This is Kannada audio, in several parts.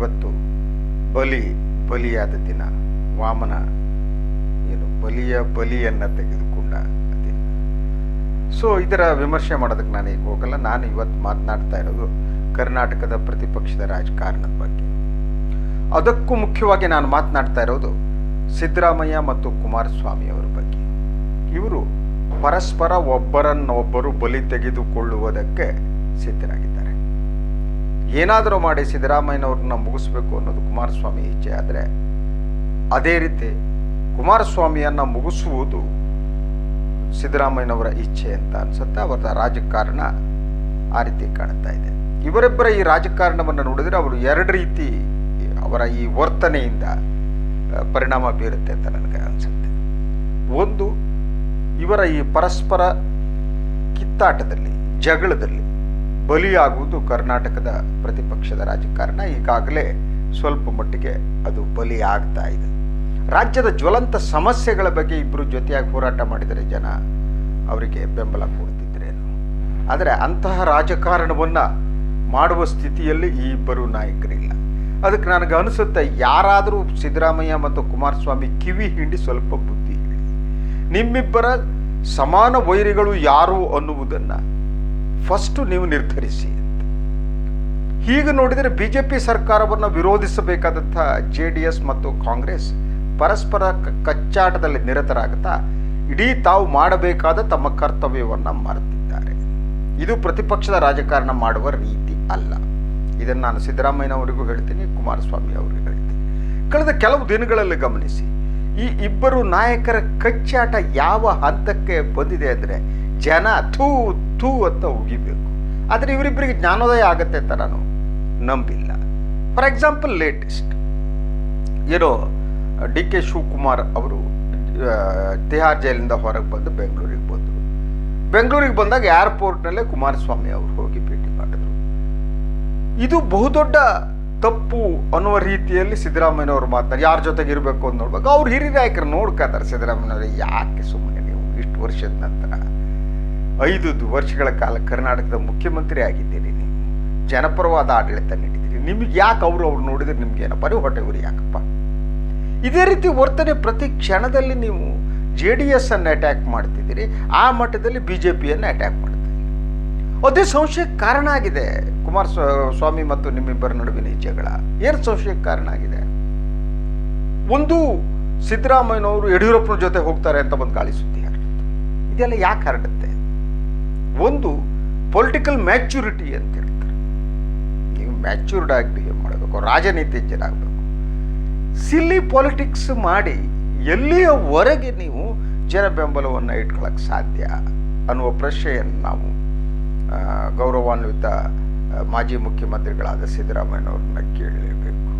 ಇವತ್ತು ಬಲಿ, ಬಲಿಯಾದ ದಿನ. ವಾಮನ ಏನು, ಬಲಿಯ ಬಲಿಯನ್ನು ತೆಗೆದುಕೊಂಡ ದಿನ. ಸೊ ಇದರ ವಿಮರ್ಶೆ ಮಾಡೋದಕ್ಕೆ ನಾನು ಈಗ ಹೋಗಲ್ಲ. ನಾನು ಇವತ್ತು ಮಾತನಾಡ್ತಾ ಇರೋದು ಕರ್ನಾಟಕದ ಪ್ರತಿಪಕ್ಷದ ರಾಜಕಾರಣದ ಬಗ್ಗೆ. ಅದಕ್ಕೂ ಮುಖ್ಯವಾಗಿ ನಾನು ಮಾತನಾಡ್ತಾ ಇರೋದು ಸಿದ್ದರಾಮಯ್ಯ ಮತ್ತು ಕುಮಾರಸ್ವಾಮಿ ಅವರ ಬಗ್ಗೆ. ಇವರು ಪರಸ್ಪರ ಒಬ್ಬರನ್ನೊಬ್ಬರು ಬಲಿ ತೆಗೆದುಕೊಳ್ಳುವುದಕ್ಕೆ ಸಿದ್ಧರಾಗಿದ್ದಾರೆ. ಏನಾದರೂ ಮಾಡಿ ಸಿದ್ದರಾಮಯ್ಯನವ್ರನ್ನ ಮುಗಿಸ್ಬೇಕು ಅನ್ನೋದು ಕುಮಾರಸ್ವಾಮಿ ಇಚ್ಛೆ ಆದರೆ, ಅದೇ ರೀತಿ ಕುಮಾರಸ್ವಾಮಿಯನ್ನು ಮುಗಿಸುವುದು ಸಿದ್ದರಾಮಯ್ಯನವರ ಇಚ್ಛೆ ಅಂತ ಅನ್ಸುತ್ತೆ. ಅವರ ರಾಜಕಾರಣ ಆ ರೀತಿ ಕಾಣ್ತಾ ಇದೆ. ಇವರಿಬ್ಬರ ಈ ರಾಜಕಾರಣವನ್ನು ನೋಡಿದರೆ ಅವರು ಎರಡು ರೀತಿ ಅವರ ಈ ವರ್ತನೆಯಿಂದ ಪರಿಣಾಮ ಬೀರುತ್ತೆ ಅಂತ ನನಗೆ ಅನಿಸುತ್ತೆ. ಒಂದು, ಇವರ ಈ ಪರಸ್ಪರ ಕಿತ್ತಾಟದಲ್ಲಿ, ಜಗಳದಲ್ಲಿ ಬಲಿಯಾಗುವುದು ಕರ್ನಾಟಕದ ಪ್ರತಿಪಕ್ಷದ ರಾಜಕಾರಣ. ಈಗಾಗಲೇ ಸ್ವಲ್ಪ ಮಟ್ಟಿಗೆ ಅದು ಬಲಿಯಾಗ್ತಾ ಇದೆ. ರಾಜ್ಯದ ಜ್ವಲಂತ ಸಮಸ್ಯೆಗಳ ಬಗ್ಗೆ ಇಬ್ಬರು ಜೊತೆಯಾಗಿ ಹೋರಾಟ ಮಾಡಿದರೆ ಜನ ಅವರಿಗೆ ಬೆಂಬಲ ಕೊಡ್ತಿದ್ರೇನು? ಆದರೆ ಅಂತಹ ರಾಜಕಾರಣವನ್ನು ಮಾಡುವ ಸ್ಥಿತಿಯಲ್ಲಿ ಈ ಇಬ್ಬರು ನಾಯಕರಿಲ್ಲ. ಅದಕ್ಕೆ ನನಗೆ ಅನಿಸುತ್ತೆ ಯಾರಾದರೂ ಸಿದ್ದರಾಮಯ್ಯ ಮತ್ತು ಕುಮಾರಸ್ವಾಮಿ ಕಿವಿ ಹಿಂಡಿ ಸ್ವಲ್ಪ ಬುದ್ಧಿ ನಿಮ್ಮಿಬ್ಬರ ಸಮಾನ ವೈರಿಗಳು ಯಾರು ಅನ್ನುವುದನ್ನು ಫಸ್ಟು ನೀವು ನಿರ್ಧರಿಸಿ ಹೀಗೆ ನೋಡಿದರೆ ಬಿ ಜೆ ಪಿ ಸರ್ಕಾರವನ್ನು ವಿರೋಧಿಸಬೇಕಾದಂಥ ಜೆ ಡಿ ಎಸ್ ಮತ್ತು ಕಾಂಗ್ರೆಸ್ ಪರಸ್ಪರ ಕಚ್ಚಾಟದಲ್ಲಿ ನಿರತರಾಗುತ್ತಾ ಇಡೀ ತಾವು ಮಾಡಬೇಕಾದ ತಮ್ಮ ಕರ್ತವ್ಯವನ್ನು ಮರೆತಿದ್ದಾರೆ. ಇದು ಪ್ರತಿಪಕ್ಷದ ರಾಜಕಾರಣ ಮಾಡುವ ರೀತಿ ಅಲ್ಲ. ಇದನ್ನು ನಾನು ಸಿದ್ದರಾಮಯ್ಯನವರಿಗೂ ಹೇಳ್ತೀನಿ, ಕುಮಾರಸ್ವಾಮಿ ಅವರಿಗೂ ಹೇಳ್ತೀನಿ. ಕಳೆದ ಕೆಲವು ದಿನಗಳಲ್ಲಿ ಗಮನಿಸಿ, ಈ ಇಬ್ಬರು ನಾಯಕರ ಕಚ್ಚಾಟ ಯಾವ ಹಂತಕ್ಕೆ ಬಂದಿದೆ ಅಂದರೆ ಜನ ಥೂ ಥೂ ಅಂತ ಉಗಿಬೇಕು. ಆದರೆ ಇವರಿಬ್ಬರಿಗೆ ಜ್ಞಾನೋದಯ ಆಗುತ್ತೆ ಅಂತ ನಾನು ನಂಬಿಲ್ಲ. ಫಾರ್ ಎಕ್ಸಾಂಪಲ್ ಲೇಟೆಸ್ಟ್ ಏನೋ, ಡಿ ಕೆ ಶಿವಕುಮಾರ್ ಅವರು ತಿಹಾರ್ ಜೈಲಿಂದ ಹೊರಗೆ ಬಂದು ಬೆಂಗಳೂರಿಗೆ ಬಂದರು. ಬೆಂಗಳೂರಿಗೆ ಬಂದಾಗ ಏರ್ಪೋರ್ಟ್ನಲ್ಲೇ ಕುಮಾರಸ್ವಾಮಿ ಅವರು ಹೋಗಿ ಭೇಟಿ ಮಾಡಿದ್ರು. ಇದು ಬಹುದೊಡ್ಡ ತಪ್ಪು ಅನ್ನುವ ರೀತಿಯಲ್ಲಿ ಸಿದ್ದರಾಮಯ್ಯನವರು ಮಾತನಾಡಿ, ಯಾರ ಜೊತೆಗೆ ಇರಬೇಕು ಅಂತ ನೋಡ್ಬೇಕು. ಅವ್ರು ಹಿರಿಯ ನಾಯಕರು ನೋಡ್ಕೊತಾರೆ ಸಿದ್ದರಾಮಯ್ಯನವರು, ಯಾಕೆ ಸುಮ್ಮನೆ ನೀವು ಇಷ್ಟು ವರ್ಷದ ನಂತರ? ಐದು ವರ್ಷಗಳ ಕಾಲ ಕರ್ನಾಟಕದ ಮುಖ್ಯಮಂತ್ರಿ ಆಗಿದ್ದೀರಿ ನೀವು ಜನಪರವಾದ ಆಡಳಿತ ನೀಡಿದ್ದೀರಿ ನಿಮಗೆ ಯಾಕೆ ಅವರು ಅವ್ರು ನೋಡಿದ್ರೆ ನಿಮ್ಗೆ ಏನಪ್ಪ ನೀವು ಹೊಟ್ಟೆ ಉರಿ ಯಾಕಪ್ಪ? ಇದೇ ರೀತಿ ವರ್ತನೆ ಪ್ರತಿ ಕ್ಷಣದಲ್ಲಿ ನೀವು ಜೆ ಡಿ ಎಸ್ ಅನ್ನು ಅಟ್ಯಾಕ್ ಮಾಡ್ತಿದ್ದೀರಿ. ಆ ಮಟ್ಟದಲ್ಲಿ ಬಿ ಜೆ ಪಿಯನ್ನು ಅಟ್ಯಾಕ್ ಮಾಡ್ತೀರಿ ಅದೇ ಸಂಶಯಕ್ಕೆ ಕಾರಣ ಆಗಿದೆ. ಕುಮಾರ ಸ್ವಾಮಿ ಮತ್ತು ನಿಮ್ಮಿಬ್ಬರ ನಡುವಿನ ಜಗಳ ಏನು ಸಂಶಯಕ್ಕೆ ಕಾರಣ ಆಗಿದೆ? ಒಂದು ಸಿದ್ದರಾಮಯ್ಯನವರು ಯಡಿಯೂರಪ್ಪನ ಜೊತೆ ಹೋಗ್ತಾರೆ ಅಂತ ಒಂದು ಗಾಳಿ ಸುದ್ದಿ ಹರಡುತ್ತೆ. ಇದೆಲ್ಲ ಯಾಕೆ ಹರಡುತ್ತೆ? ಒಂದು ಪೊಲಿಟಿಕಲ್ ಮ್ಯಾಚುರಿಟಿ ಅಂತ ಹೇಳ್ತಾರೆ ನೀವು ಮ್ಯಾಚುರ್ಡ್ ಆಗಿ ಮಾಡಬೇಕು, ರಾಜನೀತಿಜ್ಞರಾಗಬೇಕು. ಸಿಲ್ಲಿ ಪಾಲಿಟಿಕ್ಸ್ ಮಾಡಿ ಎಲ್ಲಿಯವರೆಗೆ ನೀವು ಜನ ಬೆಂಬಲವನ್ನು ಇಟ್ಕೊಳ್ಳೋಕ್ಕೆ ಸಾಧ್ಯ ಅನ್ನುವ ಪ್ರಶ್ನೆಯನ್ನು ನಾವು ಗೌರವಾನ್ವಿತ ಮಾಜಿ ಮುಖ್ಯಮಂತ್ರಿಗಳಾದ ಸಿದ್ದರಾಮಯ್ಯನವ್ರನ್ನ ಕೇಳಲೇಬೇಕು.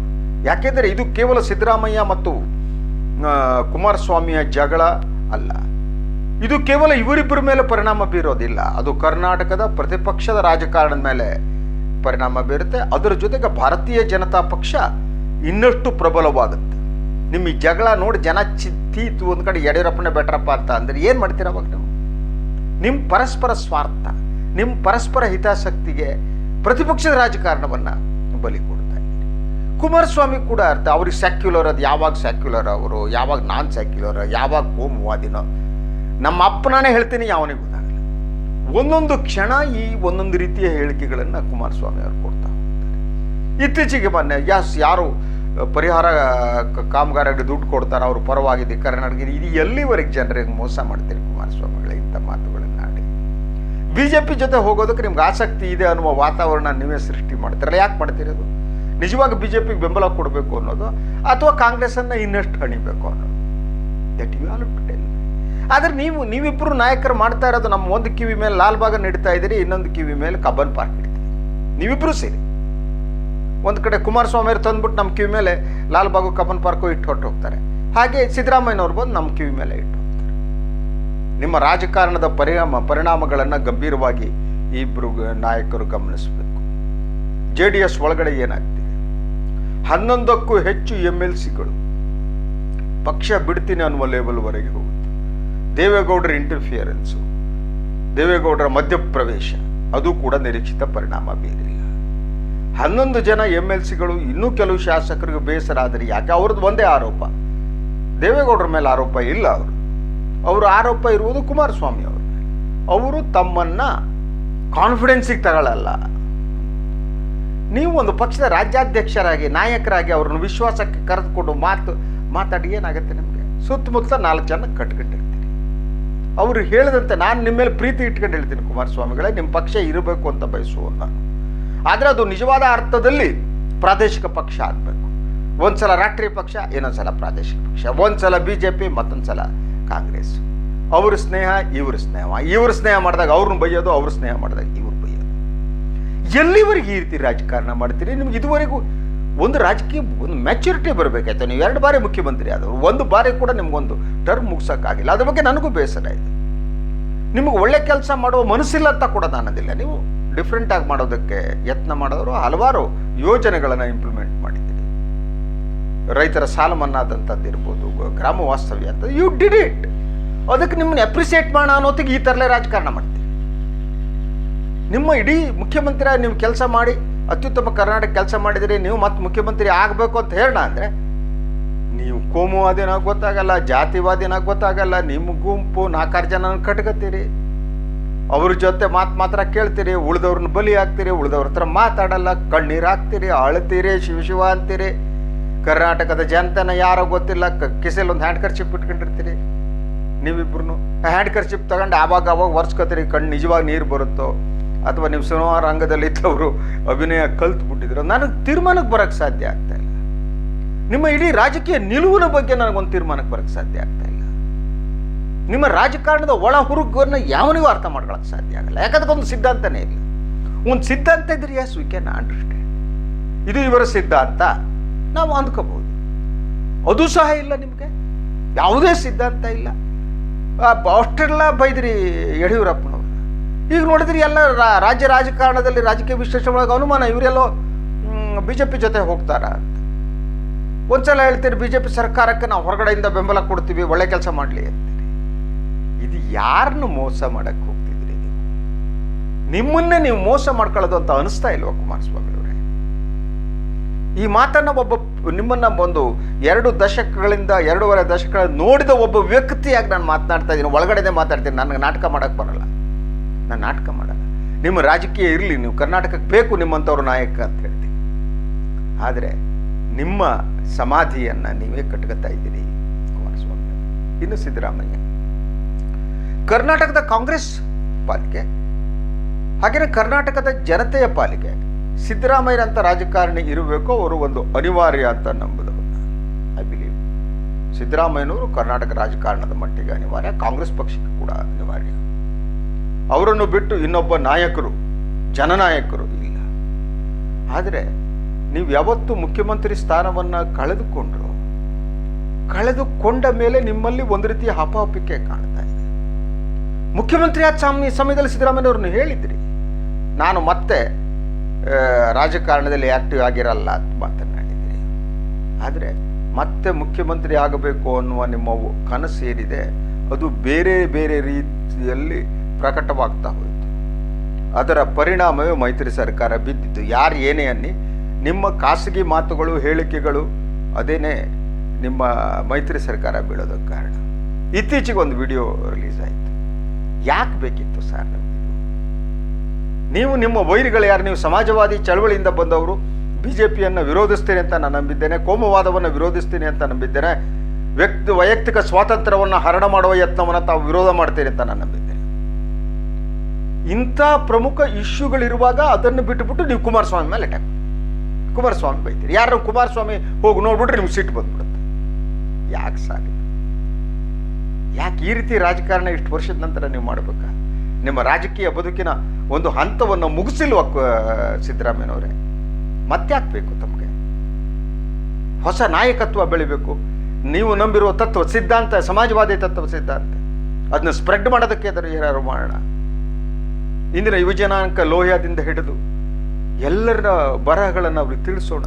ಯಾಕೆಂದರೆ ಇದು ಕೇವಲ ಸಿದ್ದರಾಮಯ್ಯ ಮತ್ತು ಕುಮಾರಸ್ವಾಮಿಯ ಜಗಳ ಅಲ್ಲ. ಇದು ಕೇವಲ ಇವರಿಬ್ಬರ ಮೇಲೆ ಪರಿಣಾಮ ಬೀರೋದಿಲ್ಲ. ಅದು ಕರ್ನಾಟಕದ ಪ್ರತಿಪಕ್ಷದ ರಾಜಕಾರಣದ ಮೇಲೆ ಪರಿಣಾಮ ಬೀರುತ್ತೆ. ಅದರ ಜೊತೆಗೆ ಭಾರತೀಯ ಜನತಾ ಪಕ್ಷ ಇನ್ನಷ್ಟು ಪ್ರಬಲವಾಗುತ್ತೆ. ನಿಮ್ಮ ಜಗಳ ನೋಡಿ ಜನ ಚಿತ್ತೀತು ಒಂದು ಕಡೆ ಯಡಿಯೂರಪ್ಪನೇ ಬೆಟ್ರಪ್ಪ ಅಂತ ಅಂದ್ರೆ ಏನು ಮಾಡ್ತೀರಾ ಅವಾಗ ನೀವು? ನಿಮ್ಮ ಪರಸ್ಪರ ಸ್ವಾರ್ಥ ನಿಮ್ಮ ಪರಸ್ಪರ ಹಿತಾಸಕ್ತಿಗೆ ಪ್ರತಿಪಕ್ಷದ ರಾಜಕಾರಣವನ್ನು ಬಲಿ ಕೊಡ್ತಾ ಇದ್ದೀರಿ ಕುಮಾರಸ್ವಾಮಿ ಕೂಡ ಅರ್ಥ, ಅವ್ರಿಗೆ ಸ್ಯಾಕ್ಯುಲರ್ ಅದು ಯಾವಾಗ ಸ್ಯಾಕ್ಯುಲರ್ ಅವರು, ಯಾವಾಗ ನಾನ್ ಸ್ಯಾಕ್ಯುಲರ್ ಯಾವಾಗ ಕೋಮುವಾದಿನೋ ನಮ್ಮ ಅಪ್ಪನಾನೇ ಹೇಳ್ತೀನಿ, ಯಾವನಿಗೆ ಗೊತ್ತಾಗಲ್ಲ. ಒಂದೊಂದು ಕ್ಷಣ ಈ ಒಂದೊಂದು ರೀತಿಯ ಹೇಳಿಕೆಗಳನ್ನು ಕುಮಾರಸ್ವಾಮಿ ಅವರು ಕೊಡ್ತಾ ಹೋಗ್ತಾರೆ. ಇತ್ತೀಚೆಗೆ ಮೊನ್ನೆ, ಯಾಸ್, ಯಾರು ಪರಿಹಾರ ಕಾಮಗಾರಿಗೆ ದುಡ್ಡು ಕೊಡ್ತಾರೆ, ಅವರು ಪರವಾಗಿದೆ ಕರ್ನಾಟಕ ಇದು ಎಲ್ಲಿವರೆಗೆ ಜನರಿಗೆ ಮೋಸ ಮಾಡ್ತೀರಿ ಕುಮಾರಸ್ವಾಮಿಗಳ, ಇಂಥ ಮಾತುಗಳನ್ನು ಆಡಿ. ಬಿ ಜೆ ಪಿ ಜೊತೆ ಹೋಗೋದಕ್ಕೆ ನಿಮ್ಗೆ ಆಸಕ್ತಿ ಇದೆ ಅನ್ನುವ ವಾತಾವರಣ ನೀವೇ ಸೃಷ್ಟಿ ಮಾಡ್ತೀರಲ್ಲ, ಯಾಕೆ ಮಾಡ್ತಿರೋದು ನಿಜವಾಗಿ ಬಿ ಜೆ ಪಿಗೆ ಬೆಂಬಲ ಕೊಡಬೇಕು ಅನ್ನೋದು, ಅಥವಾ ಕಾಂಗ್ರೆಸ್ಸನ್ನು ಇನ್ನಷ್ಟು ಹಣಿಬೇಕು ಅನ್ನೋದು? ದಟ್ ಯು ಆಲ್ ಟೆಲ್ ಆದರೆ ನೀವು ನೀವಿಬ್ಬರು ನಾಯಕರು ಮಾಡ್ತಾ ಇರೋದು ನಮ್ಮ ಒಂದು ಕಿವಿ ಮೇಲೆ ಲಾಲ್ಬಾಗ ಇಡ್ತಾ ಇದ್ದೀರಿ, ಇನ್ನೊಂದು ಕಿವಿ ಮೇಲೆ ಕಬ್ಬನ್ ಪಾರ್ಕ್ ಇಡ್ತೀರಿ ನೀವಿಬ್ಬರು ಸೇರಿ. ಒಂದು ಕಡೆ ಕುಮಾರಸ್ವಾಮಿ ಅವ್ರು ತಂದ್ಬಿಟ್ಟು ನಮ್ಮ ಕಿವಿ ಮೇಲೆ ಲಾಲ್ಬಾಗು ಕಬ್ಬನ್ ಪಾರ್ಕು ಇಟ್ಟು ಹೊಟ್ಟು ಹೋಗ್ತಾರೆ. ಹಾಗೆ ಸಿದ್ದರಾಮಯ್ಯನವ್ರು ಬಂದು ನಮ್ಮ ಕಿವಿ ಮೇಲೆ ಇಟ್ಟು ಹೋಗ್ತಾರೆ. ನಿಮ್ಮ ರಾಜಕಾರಣದ ಪರಿಣಾಮ, ಪರಿಣಾಮಗಳನ್ನು ಗಂಭೀರವಾಗಿ ಇಬ್ಬರು ನಾಯಕರು ಗಮನಿಸಬೇಕು. ಜೆ ಡಿ ಎಸ್ ಒಳಗಡೆ ಏನಾಗ್ತಿದೆ? ಹನ್ನೊಂದಕ್ಕೂ ಹೆಚ್ಚು ಎಂ ಎಲ್ ಸಿಗಳು ಪಕ್ಷ ಬಿಡ್ತೀನಿ ಅನ್ನುವ ಲೆವೆಲ್ವರೆಗೆ ಹೋಗುತ್ತೆ. ದೇವೇಗೌಡರ ಇಂಟರ್ಫಿಯರೆನ್ಸು ದೇವೇಗೌಡರ ಮಧ್ಯಪ್ರವೇಶ, ಅದು ಕೂಡ ನಿರೀಕ್ಷಿತ ಪರಿಣಾಮ ಬೀರಿಲ್ಲ. ಹನ್ನೊಂದು ಜನ ಎಂ ಎಲ್ ಸಿಗಳು ಇನ್ನೂ ಕೆಲವು ಶಾಸಕರಿಗೆ ಬೇಸರ ಆದರೆ ಯಾಕೆ? ಅವ್ರದ್ದು ಒಂದೇ ಆರೋಪ. ದೇವೇಗೌಡರ ಮೇಲೆ ಆರೋಪ ಇಲ್ಲ ಅವರು. ಅವರು ಆರೋಪ ಇರುವುದು ಕುಮಾರಸ್ವಾಮಿ ಅವರು ಅವರು ತಮ್ಮನ್ನ ಕಾನ್ಫಿಡೆನ್ಸಿಗೆ ತಗೊಳ್ಳಲ್ಲ. ನೀವು ಒಂದು ಪಕ್ಷದ ರಾಜ್ಯಾಧ್ಯಕ್ಷರಾಗಿ, ನಾಯಕರಾಗಿ ಅವ್ರನ್ನ ವಿಶ್ವಾಸಕ್ಕೆ ಕರೆದುಕೊಂಡು ಮಾತು ಮಾತಾಡಿ ಏನಾಗುತ್ತೆ ನಿಮಗೆ? ಸುತ್ತಮುತ್ತ ನಾಲ್ಕು ಜನ ಕಟ್ಕಟ್ಟಿರ್ತೀರಿ. ಅವರು ಹೇಳಿದಂತೆ ನಾನು ನಿಮ್ಮ ಮೇಲೆ ಪ್ರೀತಿ ಇಟ್ಕೊಂಡು ಹೇಳ್ತೀನಿ ಕುಮಾರಸ್ವಾಮಿಗಳೇ ನಿಮ್ಮ ಪಕ್ಷ ಇರಬೇಕು ಅಂತ ಬಯಸುವ ನಾನು ಆದರೆ ಅದು ನಿಜವಾದ ಅರ್ಥದಲ್ಲಿ ಪ್ರಾದೇಶಿಕ ಪಕ್ಷ ಆಗಬೇಕು. ಒಂದ್ಸಲ ರಾಷ್ಟ್ರೀಯ ಪಕ್ಷ, ಇನ್ನೊಂದ್ಸಲ ಪ್ರಾದೇಶಿಕ ಪಕ್ಷ. ಒಂದ್ಸಲ ಬಿ ಜೆ ಪಿ ಮತ್ತೊಂದ್ಸಲ ಕಾಂಗ್ರೆಸ್. ಅವ್ರ ಸ್ನೇಹ, ಇವ್ರ ಸ್ನೇಹ. ಇವ್ರ ಸ್ನೇಹ ಮಾಡಿದಾಗ ಅವ್ರನ್ನ ಬೈಯೋದು ಅವ್ರ ಸ್ನೇಹ ಮಾಡಿದಾಗ ಇವ್ರು ಬೈಯೋದು ಎಲ್ಲಿವರೆಗೆ ಈ ರೀತಿ ರಾಜಕಾರಣ ಮಾಡ್ತೀರಿ? ನಿಮ್ಗೆ ಇದುವರೆಗೂ ಒಂದು ರಾಜಕೀಯ, ಒಂದು ಮೆಚುರಿಟಿ ಬರಬೇಕಾಯ್ತು ನೀವು ಎರಡು ಬಾರಿ ಮುಖ್ಯಮಂತ್ರಿ ಆದವರು, ಒಂದು ಬಾರಿ ಕೂಡ ನಿಮ್ಗೊಂದು ಟರ್ಮ್ ಮುಗಿಸೋಕ್ಕಾಗಿಲ್ಲ. ಅದ್ರ ಬಗ್ಗೆ ನನಗೂ ಬೇಸರ ಇದೆ. ನಿಮಗೆ ಒಳ್ಳೆ ಕೆಲಸ ಮಾಡುವ ಮನಸ್ಸಿಲ್ಲ ಅಂತ ಕೂಡ ನಾನದಿಲ್ಲ. ನೀವು ಡಿಫ್ರೆಂಟಾಗಿ ಮಾಡೋದಕ್ಕೆ ಯತ್ನ ಮಾಡಿದ್ರು ಹಲವಾರು ಯೋಜನೆಗಳನ್ನು ಇಂಪ್ಲಿಮೆಂಟ್ ಮಾಡಿದ್ದೀರಿ. ರೈತರ ಸಾಲ ಮನ್ನಾದಂಥದ್ದು ಇರ್ಬೋದು, ಗ್ರಾಮ ವಾಸ್ತವ್ಯ ಅಂತ ಯು ಡಿಡ್ ಇಟ್ ಅದಕ್ಕೆ ನಿಮ್ಮನ್ನ ಅಪ್ರಿಸಿಯೇಟ್ ಮಾಡೋಣ ಅನ್ನೋತಿಗೆ ಈ ಥರಲೇ ರಾಜಕಾರಣ ಮಾಡ್ತೀರಿ. ನಿಮ್ಮ ಇಡೀ ಮುಖ್ಯಮಂತ್ರಿ ನೀವು ಕೆಲಸ ಮಾಡಿ ಅತ್ಯುತ್ತಮ ಕರ್ನಾಟಕ ಕೆಲಸ ಮಾಡಿದರೆ ನೀವು ಮತ್ತೆ ಮುಖ್ಯಮಂತ್ರಿ ಆಗಬೇಕು ಅಂತ ಹೇಳೋಣ ಅಂದರೆ, ನೀವು ಕೋಮುವಾದಿನ ಗೊತ್ತಾಗಲ್ಲ ಜಾತಿವಾದಿನ ಗೊತ್ತಾಗಲ್ಲ, ನಿಮ್ಮ ಗುಂಪು ನಾಲ್ಕಾರು ಜನ ಕಟ್ಕತ್ತೀರಿ. ಅವ್ರ ಜೊತೆ ಮಾತು ಮಾತ್ರ ಕೇಳ್ತೀರಿ, ಉಳಿದವ್ರನ್ನ ಬಲಿ ಹಾಕ್ತೀರಿ, ಉಳಿದವ್ರ ಹತ್ರ ಮಾತಾಡಲ್ಲ, ಕಣ್ಣೀರು ಹಾಕ್ತೀರಿ, ಅಳ್ತೀರಿ, ಶಿವ ಶಿವ ಅಂತೀರಿ. ಕರ್ನಾಟಕದ ಜನತೆನ ಯಾರೋ ಗೊತ್ತಿಲ್ಲ ಕಿಸೆಲ್ ಒಂದು ಹ್ಯಾಂಡ್ ಕರ್ಚಿಪ್ ಇಟ್ಕೊಂಡಿರ್ತೀರಿ. ನೀವಿಬ್ರು ಹ್ಯಾಂಡ್ ಕರ್ಚಿಪ್ ತಗೊಂಡು ಆವಾಗ ಅವಾಗ ಒರೆಸ್ಕೋತೀರಿ, ಕಣ್ಣು ನಿಜವಾಗಿ ನೀರು ಬರುತ್ತೋ? ಅಥವಾ ನೀವು ಸಿನಿಮಾ ರಂಗದಲ್ಲಿ ಇದ್ದವರು ಅಭಿನಯ ಕಲ್ತು ಬಿಟ್ಟಿದ್ರು ನನಗೆ ತೀರ್ಮಾನಕ್ಕೆ ಬರೋಕ್ಕೆ ಸಾಧ್ಯ ಆಗ್ತಾ ಇಲ್ಲ. ನಿಮ್ಮ ಇಡೀ ರಾಜಕೀಯ ನಿಲುವಿನ ಬಗ್ಗೆ ನನಗೊಂದು ತೀರ್ಮಾನಕ್ಕೆ ಬರೋಕ್ಕೆ ಸಾಧ್ಯ ಆಗ್ತಾ ಇಲ್ಲ. ನಿಮ್ಮ ರಾಜಕಾರಣದ ಒಳ ಹುರುಗನ್ನು ಯಾವನಿಗೂ ಅರ್ಥ ಮಾಡ್ಕೊಳಕ್ಕೆ ಸಾಧ್ಯ ಆಗಲ್ಲ. ಯಾಕಂದ್ರೆ ಒಂದು ಸಿದ್ಧಾಂತನೇ ಇಲ್ಲ. ಒಂದು ಸಿದ್ಧಾಂತ ಇದ್ರೆ ಎಸ್ ವಿ ಕ್ಯಾನ್ ಅಂಡರ್ಸ್ಟ್ಯಾಂಡ್ ಇದು ಇವರ ಸಿದ್ಧಾಂತ. ನಾವು ಅಂದ್ಕೋಬಹುದು. ಅದು ಸಹ ಇಲ್ಲ ನಿಮಗೆ. ಯಾವುದೇ ಸಿದ್ಧಾಂತ ಇಲ್ಲ. ಅಷ್ಟೆಲ್ಲ ಬೈದ್ರಿ ಯಡಿಯೂರಪ್ಪನವರು ಈಗ ನೋಡಿದ್ರೆ ಎಲ್ಲ ರಾಜ್ಯ ರಾಜಕಾರಣದಲ್ಲಿ ರಾಜಕೀಯ ವಿಶ್ಲೇಷಣೆ ಒಳಗೆ ಅನುಮಾನ ಇವರೆಲ್ಲೋ ಬಿ ಜೆ ಪಿ ಜೊತೆ ಹೋಗ್ತಾರ. ಒಂದ್ಸಲ ಹೇಳ್ತೀರಿ ಬಿ ಜೆ ಪಿ ಸರ್ಕಾರಕ್ಕೆ ನಾವು ಹೊರಗಡೆಯಿಂದ ಬೆಂಬಲ ಕೊಡ್ತೀವಿ, ಒಳ್ಳೆ ಕೆಲಸ ಮಾಡಲಿ ಅಂತೀರಿ. ಇದು ಯಾರನ್ನು ಮೋಸ ಮಾಡಕ್ಕೆ ಹೋಗ್ತಿದ್ರಿ ನಿಮ್ಮನ್ನೇ ನೀವು ಮೋಸ ಮಾಡ್ಕೊಳ್ಳೋದು ಅಂತ ಅನಿಸ್ತಾ ಇಲ್ವಾ ಕುಮಾರಸ್ವಾಮಿ ಅವರೇ? ಈ ಮಾತನ್ನ ಒಬ್ಬ ನಿಮ್ಮನ್ನ ಒಂದು ಎರಡು ದಶಕಗಳಿಂದ, ಎರಡೂವರೆ ದಶಕಗಳ ನೋಡಿದ ಒಬ್ಬ ವ್ಯಕ್ತಿಯಾಗಿ ನಾನು ಮಾತನಾಡ್ತಾ ಇದ್ದೀನಿ, ಒಳಗಡೆನೇ ಮಾತಾಡ್ತೀನಿ, ನನಗೆ ನಾಟಕ ಮಾಡಕ್ಕೆ ಬರಲ್ಲ. ನಾನು ನಾಟಕ ಮಾಡಲ್ಲ ನಿಮ್ಮ ರಾಜಕೀಯ ಇರಲಿ, ನೀವು ಕರ್ನಾಟಕಕ್ಕೆ ಬೇಕು ನಿಮ್ಮಂಥವ್ರ ನಾಯಕ ಅಂತ ಹೇಳ್ತೀನಿ. ಆದರೆ ನಿಮ್ಮ ಸಮಾಧಿಯನ್ನು ನೀವೇ ಕಟ್ಕೊತಾ ಇದ್ದೀರಿ, ಕುಮಾರಸ್ವಾಮಿ. ಇನ್ನು ಸಿದ್ದರಾಮಯ್ಯ. ಕರ್ನಾಟಕದ ಕಾಂಗ್ರೆಸ್ ಪಾಲಿಕೆ ಹಾಗೆಯೇ ಕರ್ನಾಟಕದ ಜನತೆಯ ಪಾಲಿಗೆ ಸಿದ್ದರಾಮಯ್ಯರಂಥ ರಾಜಕಾರಣಿ ಇರಬೇಕು, ಅವರು ಒಂದು ಅನಿವಾರ್ಯ ಅಂತ ನಂಬುದು. ಐ ಬಿಲೀವ್ ಸಿದ್ದರಾಮಯ್ಯನವರು ಕರ್ನಾಟಕ ರಾಜಕಾರಣದ ಮಟ್ಟಿಗೆ ಅನಿವಾರ್ಯ, ಕಾಂಗ್ರೆಸ್ ಪಕ್ಷಕ್ಕೆ ಕೂಡ ಅನಿವಾರ್ಯ. ಅವರನ್ನು ಬಿಟ್ಟು ಇನ್ನೊಬ್ಬ ನಾಯಕರು, ಜನನಾಯಕರು ಇಲ್ಲ. ಆದರೆ ನೀವು ಯಾವತ್ತು ಮುಖ್ಯಮಂತ್ರಿ ಸ್ಥಾನವನ್ನು ಕಳೆದುಕೊಂಡ್ರು, ಕಳೆದುಕೊಂಡ ಮೇಲೆ ನಿಮ್ಮಲ್ಲಿ ಒಂದು ರೀತಿಯ ಹಪಾಪಿಕೆ ಕಾಣ್ತಾ ಇದೆ. ಮುಖ್ಯಮಂತ್ರಿ ಆದ ಸಮಯ ಸಮಯದಲ್ಲಿ ಸಿದ್ದರಾಮಯ್ಯವ್ರನ್ನ ಹೇಳಿದ್ರಿ. ನಾನು ಮತ್ತೆ ರಾಜಕಾರಣದಲ್ಲಿ ಆಕ್ಟಿವ್ ಆಗಿರಲ್ಲ ಅಂತ ಮಾತನಾಡಿದ್ರಿ. ಆದರೆ ಮತ್ತೆ ಮುಖ್ಯಮಂತ್ರಿ ಆಗಬೇಕು ಅನ್ನುವ ನಿಮ್ಮ ಕನಸು ಏನಿದೆ ಅದು ಬೇರೆ ಬೇರೆ ರೀತಿಯಲ್ಲಿ ಪ್ರಕಟವಾಗ್ತಾ ಹೋಯಿತು. ಅದರ ಪರಿಣಾಮವೇ ಮೈತ್ರಿ ಸರ್ಕಾರ ಬಿದ್ದಿತ್ತು ಯಾರು ಏನೇ ಅನ್ನಿ, ನಿಮ್ಮ ಖಾಸಗಿ ಮಾತುಗಳು, ಹೇಳಿಕೆಗಳು, ಅದೇನೇ ನಿಮ್ಮ ಮೈತ್ರಿ ಸರ್ಕಾರ ಬೀಳೋದಕ್ಕೆ ಕಾರಣ. ಇತ್ತೀಚೆಗೆ ಒಂದು ವಿಡಿಯೋ ರಿಲೀಸ್ ಆಯಿತು. ಯಾಕೆ ಬೇಕಿತ್ತು ಸರ್ ನೀವು ನಿಮ್ಮ ವೈರಿಗಳು ಯಾರು? ನೀವು ಸಮಾಜವಾದಿ ಚಳವಳಿಯಿಂದ ಬಂದವರು. ಬಿ ಜೆ ಪಿಯನ್ನು ವಿರೋಧಿಸ್ತೀನಿ ಅಂತ ನಾನು ನಂಬಿದ್ದೇನೆ. ಕೋಮುವಾದವನ್ನು ವಿರೋಧಿಸ್ತೀನಿ ಅಂತ ನಂಬಿದ್ದೇನೆ. ವ್ಯಕ್ತಿ, ವೈಯಕ್ತಿಕ ಸ್ವಾತಂತ್ರ್ಯವನ್ನು ಹರಣ ಮಾಡುವ ಯತ್ನವನ್ನು ತಾವು ವಿರೋಧ ಮಾಡ್ತೀರಿ ಅಂತ ನಾನು ನಂಬಿದ್ದೇನೆ. ಇಂಥ ಪ್ರಮುಖ ಇಶ್ಯೂಗಳಿರುವಾಗ ಅದನ್ನು ಬಿಟ್ಟುಬಿಟ್ಟು ನೀವು ಕುಮಾರಸ್ವಾಮಿ ಮೇಲೆ ಅಟ್ಯಾಕ್ ಕುಮಾರಸ್ವಾಮಿ ಬೈತೀರಿ. ಯಾರು ಕುಮಾರಸ್ವಾಮಿ ಹೋಗಿ ನೋಡ್ಬಿಟ್ರೆ ನಿಮ್ಗೆ ಸಿಟ್ಟು ಬಂದ್ಬಿಡುತ್ತೆ. ಯಾಕೆ ಸಾಧ್ಯ ಯಾಕೆ ಈ ರೀತಿ ರಾಜಕಾರಣ ಇಷ್ಟು ವರ್ಷದ ನಂತರ ನೀವು ಮಾಡಬೇಕಾ? ನಿಮ್ಮ ರಾಜಕೀಯ ಬದುಕಿನ ಒಂದು ಹಂತವನ್ನು ಮುಗಿಸಿಲ್ವ ಸಿದ್ದರಾಮಯ್ಯನವರೇ? ಮತ್ತೆ ಬೇಕು ತಮಗೆ? ಹೊಸ ನಾಯಕತ್ವ ಬೆಳಿಬೇಕು. ನೀವು ನಂಬಿರುವ ತತ್ವ ಸಿದ್ಧಾಂತ, ಸಮಾಜವಾದಿ ತತ್ವ ಸಿದ್ಧಾಂತ. ಅದನ್ನ ಸ್ಪ್ರೆಡ್ ಮಾಡೋದಕ್ಕೆ ಅದರ ಏನಾದ್ರು ಮಾಡೋಣ? ಇಂದಿನ ಯುವಜನಾಂಕ ಲೋಹ್ಯದಿಂದ ಹಿಡಿದು ಎಲ್ಲರ ಬರಹಗಳನ್ನು ಅವ್ರಿಗೆ ತಿಳಿಸೋಣ.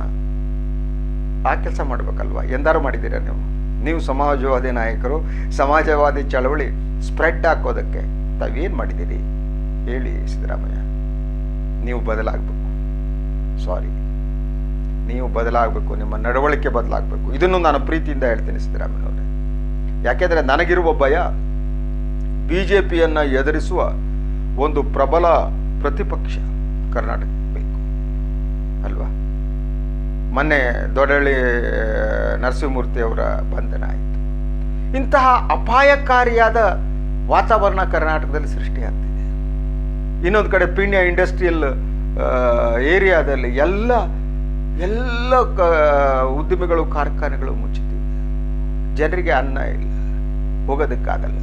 ಆ ಕೆಲಸ ಮಾಡಬೇಕಲ್ವಾ? ಎಂದಾರು ಮಾಡಿದ್ದೀರಾ ನೀವು? ನೀವು ಸಮಾಜವಾದಿ ನಾಯಕರು, ಸಮಾಜವಾದಿ ಚಳವಳಿ ಸ್ಪ್ರೆಡ್ ಹಾಕೋದಕ್ಕೆ ತಾವೇನು ಮಾಡಿದ್ದೀರಿ? ಹೇಳಿ ಸಿದ್ದರಾಮಯ್ಯ. ನೀವು ಬದಲಾಗಬೇಕು. ಸಾರಿ ನೀವು ಬದಲಾಗಬೇಕು, ನಿಮ್ಮ ನಡವಳಿಕೆ ಬದಲಾಗಬೇಕು. ಇದನ್ನು ನಾನು ಪ್ರೀತಿಯಿಂದ ಹೇಳ್ತೀನಿ ಸಿದ್ದರಾಮಯ್ಯನವರೇ. ಯಾಕೆಂದರೆ ನನಗಿರುವ ಭಯ ಬಿ ಜೆ ಪಿಯನ್ನು ಎದುರಿಸುವ ಒಂದು ಪ್ರಬಲ ಪ್ರತಿಪಕ್ಷ ಕರ್ನಾಟಕ ಬೇಕು. ಅಲ್ವಾ? ಮೊನ್ನೆ ದೊಡಳ್ಳಿ ನರಸಿಂಹಮೂರ್ತಿಯವರ ಬಂಧನ ಆಯಿತು. ಇಂತಹ ಅಪಾಯಕಾರಿಯಾದ ವಾತಾವರಣ ಕರ್ನಾಟಕದಲ್ಲಿ ಸೃಷ್ಟಿಯಾಗ್ತಿದೆ ಇನ್ನೊಂದು ಕಡೆ ಪಿಣ್ಯ ಇಂಡಸ್ಟ್ರಿಯಲ್ ಏರಿಯಾದಲ್ಲಿ ಎಲ್ಲ ಎಲ್ಲ ಕ ಉದ್ದಿಮೆಗಳು, ಕಾರ್ಖಾನೆಗಳು ಮುಚ್ಚುತ್ತಿವೆ ಜನರಿಗೆ ಅನ್ನ ಇಲ್ಲ, ಹೋಗೋದಕ್ಕಾಗಲ್ಲ.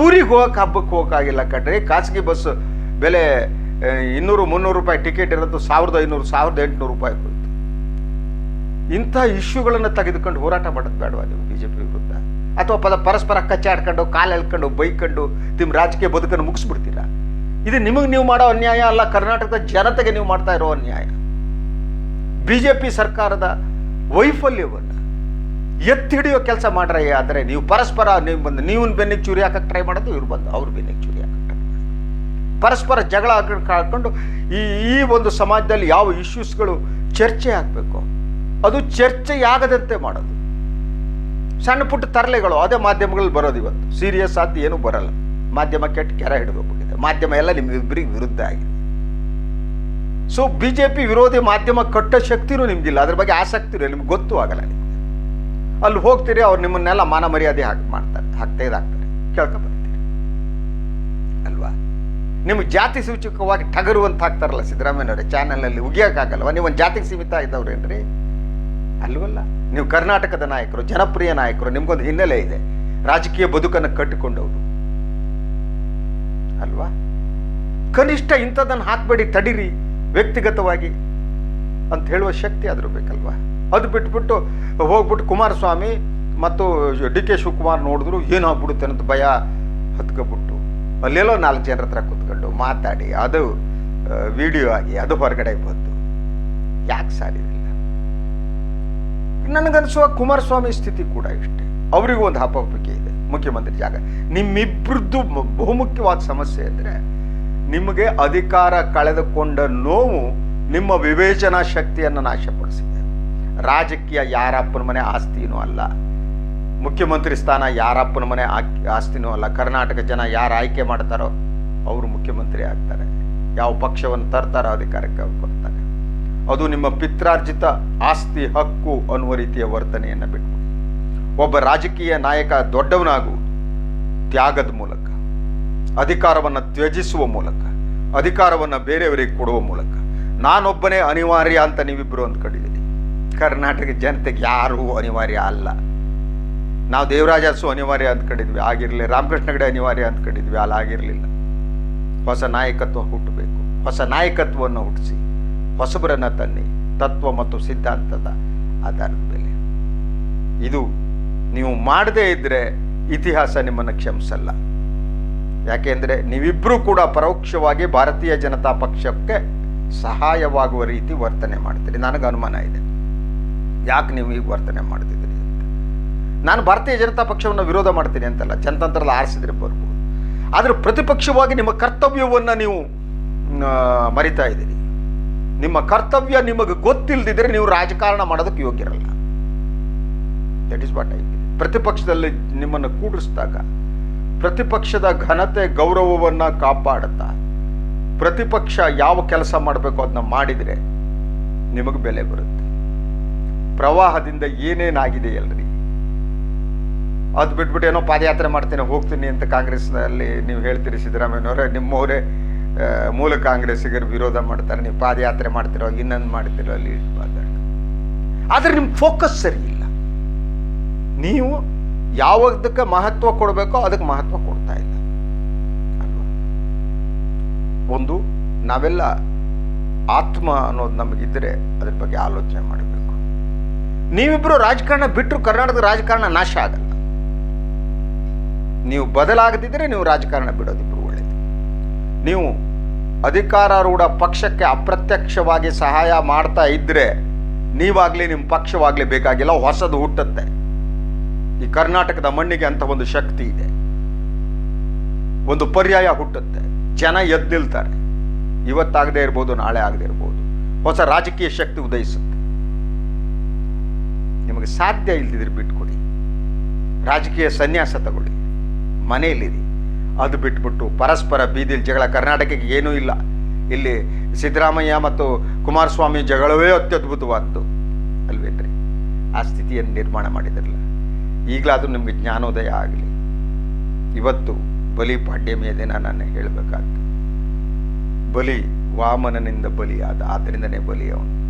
ಊರಿಗೆ ಹೋಗಕ್ಕೆ ಹಬ್ಬಕ್ಕೆ ಹೋಗೋಕ್ಕಾಗಿಲ್ಲ ಕಣ್ರಿ. ಖಾಸಗಿ ಬಸ್ ಬೆಲೆ ಇನ್ನೂರು, ಮುನ್ನೂರು ರೂಪಾಯಿ ಟಿಕೆಟ್ ಇರೋದು ಸಾವಿರದ ಐನೂರು, ಸಾವಿರದ ಎಂಟುನೂರು ರೂಪಾಯಿ ಕೊಡ್ತು ಇಂಥ ಇಶ್ಯೂಗಳನ್ನು ತೆಗೆದುಕೊಂಡು ಹೋರಾಟ ಮಾಡೋದು ಬೇಡವಾ ನೀವು ಬಿ ಜೆ ಪಿ ವಿರುದ್ಧ? ಅಥವಾ ಪದ, ಪರಸ್ಪರ ಕಚ್ಚಾಡ್ಕೊಂಡು ಕಾಲು ಎಳ್ಕೊಂಡು, ಬೈಕೊಂಡು ನಿಮ್ಮ ರಾಜಕೀಯ ಬದುಕನ್ನು ಮುಗಿಸ್ಬಿಡ್ತೀರಾ? ಇದು ನಿಮಗೆ ನೀವು ಮಾಡೋ ಅನ್ಯಾಯ ಅಲ್ಲ, ಕರ್ನಾಟಕದ ಜನತೆಗೆ ನೀವು ಮಾಡ್ತಾ ಇರೋ ಅನ್ಯಾಯ. ಬಿ ಜೆ ಪಿ ಸರ್ಕಾರದ ವೈಫಲ್ಯವನ್ನು ಎತ್ತಿ ಹಿಡಿಯೋ ಕೆಲಸ ಮಾಡ್ರಿ ಆದರೆ ನೀವು ಪರಸ್ಪರ ನೀವು ಬಂದು ನೀವು ಬೆನ್ನಿಗೆ ಚೂರಿ ಹಾಕಕ್ಕೆ ಟ್ರೈ ಮಾಡೋದು, ಇವ್ರು ಬಂದು ಅವ್ರ ಬೆನ್ನಿಗೆ ಚೂರಿ ಹಾಕಕ್ಕೆ ಪರಸ್ಪರ ಜಗಳ ಹಾಕೊಂಡು ಈ ಈ ಒಂದು ಸಮಾಜದಲ್ಲಿ ಯಾವ ಇಶ್ಯೂಸ್ಗಳು ಚರ್ಚೆ ಆಗಬೇಕು? ಅದು ಚರ್ಚೆಯಾಗದಂತೆ ಮಾಡೋದು. ಸಣ್ಣ ಪುಟ್ಟ ತರಲೆಗಳು, ಅದೇ ಮಾಧ್ಯಮಗಳಲ್ಲಿ ಬರೋದು ಇವತ್ತು. ಸೀರಿಯಸ್ ಆದ್ದು ಏನೂ ಬರಲ್ಲ. ಮಾಧ್ಯಮ ಕೆಟ್ಟ ಕೆರೆ ಹಿಡಿದೋಗ್ಬಿಟ್ಟಿದೆ ಮಾಧ್ಯಮ ಎಲ್ಲ ನಿಮ್ಮಿಬ್ಬರಿಗೆ ವಿರುದ್ಧ ಆಗಿದೆ. ಸೊ ಬಿ ಜೆ ಪಿ ವಿರೋಧಿ ಮಾಧ್ಯಮ ಕಟ್ಟೋ ಶಕ್ತಿನೂ ನಿಮಗಿಲ್ಲ. ಅದ್ರ ಬಗ್ಗೆ ಆಸಕ್ತಿ ಇಲ್ಲ ನಿಮ್ಗೆ ಗೊತ್ತೂ ಆಗಲ್ಲ ಅಲ್ಲಿ ಹೋಗ್ತೀರಿ, ಅವ್ರು ನಿಮ್ಮನ್ನೆಲ್ಲ ಮಾನ ಮರ್ಯಾದೆ ಹಾಕಿ ಮಾಡ್ತಾರೆ ಹಾಕಿ ತೆಗೆದಾಕ್ತಾರೆ ಕೇಳ್ಕೊಬರ್ತೀರಿ. ಅಲ್ವಾ? ನಿಮ್ಗೆ ಜಾತಿ ಸೂಚಕವಾಗಿ ಟಗರು ಅಂತ ಹಾಕ್ತಾರಲ್ಲ ಸಿದ್ದರಾಮಯ್ಯನವರೇ, ಚಾನಲ್ನಲ್ಲಿ ಉಗಿಯೋಕ್ಕಾಗಲ್ವ? ನೀವು ಒಂದು ಜಾತಿಗೆ ಸೀಮಿತ ಇದ್ದವ್ರೇನ್ರಿ ಅಲ್ವಲ್ಲ? ನೀವು ಕರ್ನಾಟಕದ ನಾಯಕರು, ಜನಪ್ರಿಯ ನಾಯಕರು, ನಿಮ್ಗೊಂದು ಹಿನ್ನೆಲೆ ಇದೆ. ರಾಜಕೀಯ ಬದುಕನ್ನು ಕಟ್ಟಿಕೊಂಡವರು. ಅಲ್ವಾ? ಕನಿಷ್ಠ ಇಂಥದ್ದನ್ನು ಹಾಕಬೇಡಿ, ತಡೀರಿ, ವ್ಯಕ್ತಿಗತವಾಗಿ ಅಂತ ಹೇಳುವ ಶಕ್ತಿ ಆದರೂ ಬೇಕಲ್ವಾ? ಅದು ಬಿಟ್ಬಿಟ್ಟು ಹೋಗ್ಬಿಟ್ಟು ಕುಮಾರಸ್ವಾಮಿ ಮತ್ತು ಡಿ ಕೆ ಶಿವಕುಮಾರ್ ನೋಡಿದ್ರು ಏನಾಗ್ಬಿಡುತ್ತೆ ಅನ್ನೋದು ಭಯ ಹತ್ಕೊಬಿಟ್ಟು ಅಲ್ಲೆಲ್ಲೋ ನಾಲ್ಕು ಜನರ ಹತ್ರ ಕುತ್ಕೊಂಡು ಮಾತಾಡಿ, ಅದು ವಿಡಿಯೋ ಆಗಿ ಅದು ಹೊರಗಡೆ ಬಂತು. ಯಾಕೆ ಸಾಲಿರಲಿಲ್ಲ ನನಗನ್ಸುವ ಕುಮಾರಸ್ವಾಮಿ ಸ್ಥಿತಿ ಕೂಡ ಇಷ್ಟೆ. ಅವರಿಗೂ ಒಂದು ಹಪ್ಪಹಪ್ಪಿಕೆ ಇದೆ, ಮುಖ್ಯಮಂತ್ರಿ ಜಾಗ. ನಿಮ್ಮಿಬ್ಬರದ್ದು ಬಹುಮುಖ್ಯವಾದ ಸಮಸ್ಯೆ ಅಂದರೆ ನಿಮಗೆ ಅಧಿಕಾರ ಕಳೆದುಕೊಂಡ ನೋವು ನಿಮ್ಮ ವಿವೇಚನಾ ಶಕ್ತಿಯನ್ನು ನಾಶಪಡಿಸಿದೆ. ರಾಜಕೀಯ ಯಾರಪ್ಪನ ಮನೆ ಆಸ್ತಿನೂ ಅಲ್ಲ. ಮುಖ್ಯಮಂತ್ರಿ ಸ್ಥಾನ ಯಾರಪ್ಪನ ಮನೆ ಆಸ್ತಿನೂ ಅಲ್ಲ. ಕರ್ನಾಟಕ ಜನ ಯಾರು ಆಯ್ಕೆ ಮಾಡ್ತಾರೋ ಅವರು ಮುಖ್ಯಮಂತ್ರಿ ಆಗ್ತಾರೆ. ಯಾವ ಪಕ್ಷವನ್ನು ತರ್ತಾರೋ ಅಧಿಕಾರಕ್ಕೆ ಬರ್ತಾರೆ ಅದು ನಿಮ್ಮ ಪಿತ್ರಾರ್ಜಿತ ಆಸ್ತಿ ಹಕ್ಕು ಅನ್ನುವ ರೀತಿಯ ವರ್ತನೆಯನ್ನು ಬಿಟ್ಟು ಒಬ್ಬ ರಾಜಕೀಯ ನಾಯಕ ದೊಡ್ಡವನಾಗುವುದು ತ್ಯಾಗದ ಮೂಲಕ, ಅಧಿಕಾರವನ್ನು ತ್ಯಜಿಸುವ ಮೂಲಕ, ಅಧಿಕಾರವನ್ನು ಬೇರೆಯವರಿಗೆ ಕೊಡುವ ಮೂಲಕ, ನಾನೊಬ್ಬನೇ ಅನಿವಾರ್ಯ ಅಂತ ನೀವಿಬ್ಬರು ಅಂದ್ಕೊಂಡಿದ್ದೀರಿ. ಕರ್ನಾಟಕ ಜನತೆಗೆ ಯಾರೂ ಅನಿವಾರ್ಯ ಅಲ್ಲ. ನಾವು ದೇವರಾಜಸ್ಸು ಅನಿವಾರ್ಯ ಅಂದ್ಕೊಂಡಿದ್ವಿ ಆಗಿರಲಿಲ್ಲ ರಾಮಕೃಷ್ಣಗಡೆ ಅನಿವಾರ್ಯ ಅಂದ್ಕೊಂಡಿದ್ವಿ ಅಲ್ಲ, ಆಗಿರಲಿಲ್ಲ. ಹೊಸ ನಾಯಕತ್ವ ಹುಟ್ಟಬೇಕು. ಹೊಸ ನಾಯಕತ್ವವನ್ನು ಹುಟ್ಟಿಸಿ. ಹೊಸಬರನ್ನು ತನ್ನಿ. ತತ್ವ ಮತ್ತು ಸಿದ್ಧಾಂತದ ಆಧಾರದ ಮೇಲೆ. ಇದು ನೀವು ಮಾಡದೇ ಇದ್ದರೆ ಇತಿಹಾಸ ನಿಮ್ಮನ್ನು ಕ್ಷಮಿಸಲ್ಲ. ಯಾಕೆಂದರೆ ನೀವಿಬ್ಬರೂ ಕೂಡ ಪರೋಕ್ಷವಾಗಿ ಭಾರತೀಯ ಜನತಾ ಪಕ್ಷಕ್ಕೆ ಸಹಾಯವಾಗುವ ರೀತಿ ವರ್ತನೆ ಮಾಡ್ತೀರಿ. ನನಗೆ ಅನುಮಾನ ಇದೆ. ಯಾಕೆ ನೀವು ಈಗ ವರ್ತನೆ ಮಾಡ್ತಿದ್ದೀರಿ ನಾನು ಭಾರತೀಯ ಜನತಾ ಪಕ್ಷವನ್ನು ವಿರೋಧ ಮಾಡ್ತೀನಿ ಅಂತಲ್ಲ ಜನತಂತ್ರದ ಆರಿಸಿದ್ರೆ ಬರ್ಬೋದು. ಆದರೆ ಪ್ರತಿಪಕ್ಷವಾಗಿ ನಿಮ್ಮ ಕರ್ತವ್ಯವನ್ನು ನೀವು ಮರಿತಾ ಇದ್ದೀರಿ. ನಿಮ್ಮ ಕರ್ತವ್ಯ ನಿಮಗೆ ಗೊತ್ತಿಲ್ಲದಿದ್ದರೆ ನೀವು ರಾಜಕಾರಣ ಮಾಡೋದಕ್ಕೆ ಯೋಗ್ಯರಲ್ಲ. ದಟ್ ಇಸ್ ವಾಟ್ ಐ ಪ್ರತಿಪಕ್ಷದಲ್ಲಿ ನಿಮ್ಮನ್ನು ಕೂಡಿಸಿದಾಗ, ಪ್ರತಿಪಕ್ಷದ ಘನತೆ, ಗೌರವವನ್ನು ಕಾಪಾಡುತ್ತಾ, ಪ್ರತಿಪಕ್ಷ ಯಾವ ಕೆಲಸ ಮಾಡಬೇಕು ಅದನ್ನ ಮಾಡಿದರೆ ನಿಮಗೆ ಬೆಲೆ ಬರುತ್ತೆ. ಪ್ರವಾಹದಿಂದ ಏನೇನಾಗಿದೆ ಅಲ್ರಿ ಅದು ಬಿಟ್ಬಿಟ್ಟು ಏನೋ ಪಾದಯಾತ್ರೆ ಮಾಡ್ತೀನಿ, ಹೋಗ್ತೀನಿ ಅಂತ ಕಾಂಗ್ರೆಸ್ನಲ್ಲಿ ನೀವು ಹೇಳ್ತೀರಿ ಸಿದ್ದರಾಮಯ್ಯನವರೇ ನಿಮ್ಮವರೇ ಮೂಲ ಕಾಂಗ್ರೆಸ್ಸಿಗರು ವಿರೋಧ ಮಾಡ್ತಾರೆ, ನೀವು ಪಾದಯಾತ್ರೆ ಮಾಡ್ತಿರೋ, ಇನ್ನೊಂದು ಮಾಡ್ತಿರೋ, ಅಲ್ಲಿ ಆದ್ರೆ ನಿಮ್ಮ ಫೋಕಸ್ ಸರಿ ಇಲ್ಲ. ನೀವು ಯಾವ್ದಕ್ಕೆ ಮಹತ್ವ ಕೊಡಬೇಕೋ ಅದಕ್ಕೆ ಮಹತ್ವ ಕೊಡ್ತಾ ಇಲ್ಲ. ಅಲ್ವಾ? ಒಂದು, ನಾವೆಲ್ಲ ಆತ್ಮ ಅನ್ನೋದು ನಮಗಿದ್ದರೆ ಅದ್ರ ಬಗ್ಗೆ ಆಲೋಚನೆ ಮಾಡಬೇಕು. ನೀವಿಬ್ಬರು ರಾಜಕಾರಣ ಬಿಟ್ಟರು ಕರ್ನಾಟಕದ ರಾಜಕಾರಣ ನಾಶ ಆಗಲ್ಲ. ನೀವು ಬದಲಾಗದಿದ್ದರೆ ನೀವು ರಾಜಕಾರಣ ಬಿಡೋದಿಬ್ರು ಒಳ್ಳೆಯದು ನೀವು ಅಧಿಕಾರಾರೂಢ ಪಕ್ಷಕ್ಕೆ ಅಪ್ರತ್ಯಕ್ಷವಾಗಿ ಸಹಾಯ ಮಾಡ್ತಾ ಇದ್ದರೆ ನೀವಾಗಲಿ ನಿಮ್ಮ ಪಕ್ಷವಾಗಲಿ ಬೇಕಾಗಿಲ್ಲ, ಹೊಸದು ಹುಟ್ಟುತ್ತೆ. ಈ ಕರ್ನಾಟಕದ ಮಣ್ಣಿಗೆ ಅಂತ ಒಂದು ಶಕ್ತಿ ಇದೆ. ಒಂದು ಪರ್ಯಾಯ ಹುಟ್ಟುತ್ತೆ. ಜನ ಎದ್ದು ನಿಲ್ತಾರೆ ಇವತ್ತಾಗದೇ ಇರ್ಬೋದು, ನಾಳೆ ಆಗದೇ ಇರ್ಬೋದು. ಹೊಸ ರಾಜಕೀಯ ಶಕ್ತಿ ಉದಯಿಸುತ್ತೆ. ನಿಮಗೆ ಸಾಧ್ಯ ಇಲ್ದಿದ್ರೆ ಬಿಟ್ಕೊಡಿ. ರಾಜಕೀಯ ಸನ್ಯಾಸ ತಗೊಳ್ಳಿ. ಮನೆಯಲ್ಲಿರಿ. ಅದು ಬಿಟ್ಬಿಟ್ಟು ಪರಸ್ಪರ ಬೀದಿಲಿ ಜಗಳ ಕರ್ನಾಟಕಕ್ಕೆ ಏನೂ ಇಲ್ಲ. ಇಲ್ಲಿ ಸಿದ್ದರಾಮಯ್ಯ ಮತ್ತು ಕುಮಾರಸ್ವಾಮಿ ಜಗಳವೇ ಅತ್ಯದ್ಭುತವಾದ್ದು. ಅಲ್ವೇನ್ರಿ ಆ ಸ್ಥಿತಿಯನ್ನು ನಿರ್ಮಾಣ ಮಾಡಿದ್ರಲ್ಲ. ಈಗಲಾದರೂ ನಿಮಗೆ ಜ್ಞಾನೋದಯ ಆಗಲಿ. ಇವತ್ತು ಬಲಿ ಪಾಡ್ಯಮಿಯ ದಿನ ನಾನು ಹೇಳಬೇಕಾಗ್ತದೆ ಬಲಿ ವಾಮನನಿಂದ ಬಲಿಯಾದ, ಆದ್ದರಿಂದನೇ ಬಲಿ ಅವನು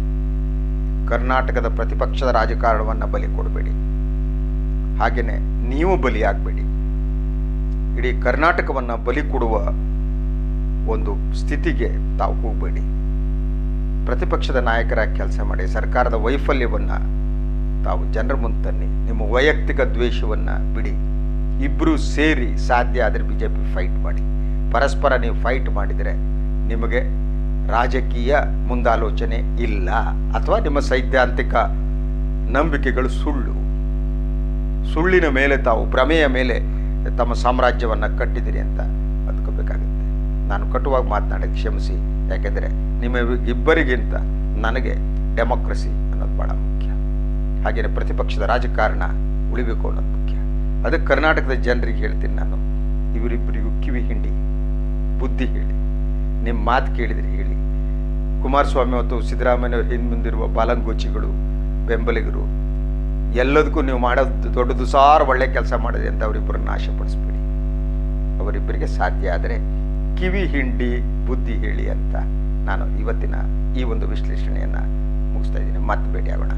ಕರ್ನಾಟಕದ ಪ್ರತಿಪಕ್ಷದ ರಾಜಕಾರಣವನ್ನು ಬಲಿ ಕೊಡಬೇಡಿ. ಹಾಗೆಯೇ ನೀವು ಬಲಿಯಾಗಬೇಡಿ ಇಡೀ ಕರ್ನಾಟಕವನ್ನು ಬಲಿ ಕೊಡುವ ಒಂದು ಸ್ಥಿತಿಗೆ ತಾವು ಹೋಗಬೇಡಿ. ಪ್ರತಿಪಕ್ಷದ ನಾಯಕರ ಕೆಲಸ ಮಾಡಿ, ಸರ್ಕಾರದ ವೈಫಲ್ಯವನ್ನು ತಾವು ಜನರ ಮುಂದೆ ತನ್ನಿ, ನಿಮ್ಮ ವೈಯಕ್ತಿಕ ದ್ವೇಷವನ್ನು ಬಿಡಿ. ಇಬ್ಬರೂ ಸೇರಿ ಸಾಧ್ಯ ಆದರೆ ಬಿ ಫೈಟ್ ಮಾಡಿ. ಪರಸ್ಪರ ನೀವು ಫೈಟ್ ಮಾಡಿದರೆ ನಿಮಗೆ ರಾಜಕೀಯ ಮುಂದಾಲೋಚನೆ ಇಲ್ಲ ಅಥವಾ ನಿಮ್ಮ ಸೈದ್ಧಾಂತಿಕ ನಂಬಿಕೆಗಳು ಸುಳ್ಳು. ಸುಳ್ಳಿನ ಮೇಲೆ ತಾವು ಭ್ರಮೆಯ ಮೇಲೆ ತಮ್ಮ ಸಾಮ್ರಾಜ್ಯವನ್ನು ಕಟ್ಟಿದಿರಿ ಅಂತ ಅಂದ್ಕೋಬೇಕಾಗುತ್ತೆ ನಾನು ಕಟುವಾಗಿ ಮಾತನಾಡಿ ಕ್ಷಮಿಸಿ. ಯಾಕೆಂದರೆ ನಿಮ್ಮ ಇಬ್ಬರಿಗಿಂತ ನನಗೆ ಡೆಮೋಕ್ರಸಿ ಅನ್ನೋದು ಭಾಳ ಮುಖ್ಯ. ಹಾಗೆಯೇ ಪ್ರತಿಪಕ್ಷದ ರಾಜಕಾರಣ ಉಳಿಬೇಕು ಅನ್ನೋದು ಮುಖ್ಯ. ಅದಕ್ಕೆ ಕರ್ನಾಟಕದ ಜನರಿಗೆ ಹೇಳ್ತೀನಿ ನಾನು. ಇವರಿಬ್ಬರಿಗೂ ಕಿವಿ ಹಿಂಡಿ, ಬುದ್ಧಿ ಹೇಳಿ. ನಿಮ್ಮ ಮಾತು ಕೇಳಿದರೆ ಹೇಳಿ. ಕುಮಾರಸ್ವಾಮಿ ಮತ್ತು ಸಿದ್ದರಾಮಯ್ಯವ್ರ ಹಿಂದೆ ಮುಂದಿರುವ ಬಾಲಂಗೋಚಿಗಳು ಬೆಂಬಲಿಗರು, ಎಲ್ಲದಕ್ಕೂ ನೀವು ಮಾಡೋದು ದೊಡ್ಡದು ಸಾರು ಒಳ್ಳೆ ಕೆಲಸ ಮಾಡಿದೆ ಅಂತ ಅವರಿಬ್ಬರನ್ನು ನಾಶಪಡಿಸ್ಬೇಡಿ ಅವರಿಬ್ಬರಿಗೆ ಸಾಧ್ಯ ಆದರೆ ಕಿವಿ ಹಿಂಡಿ ಬುದ್ಧಿ ಹೇಳಿ ಅಂತ ನಾನು ಇವತ್ತಿನ ಈ ಒಂದು ವಿಶ್ಲೇಷಣೆಯನ್ನು ಮುಗಿಸ್ತಾ ಇದ್ದೀನಿ. ಮತ್ತೆ ಭೇಟಿಯಾಗೋಣ.